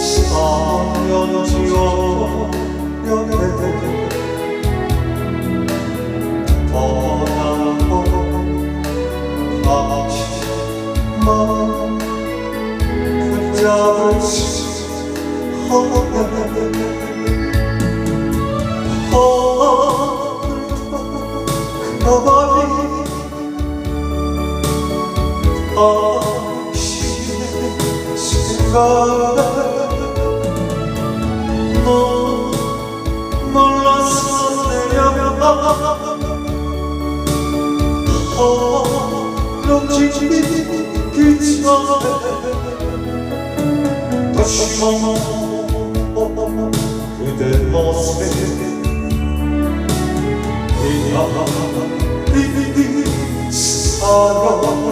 사연지어 연애 떠나고 하지만 붙잡을 수 없네 그날이 당신의 순간에 너 몰랐어 그대 모습에 이야기 사랑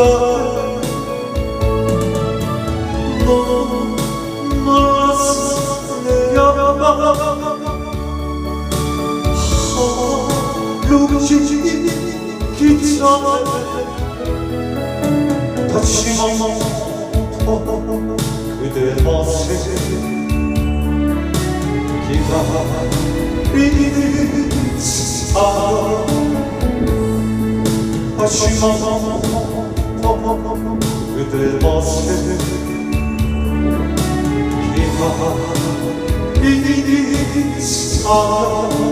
순간 너 몰랐어 내려가 하루진 기차에 다시 만나 그대 모습 기다리는 사랑 하지만 그대 모습 기다리는 사랑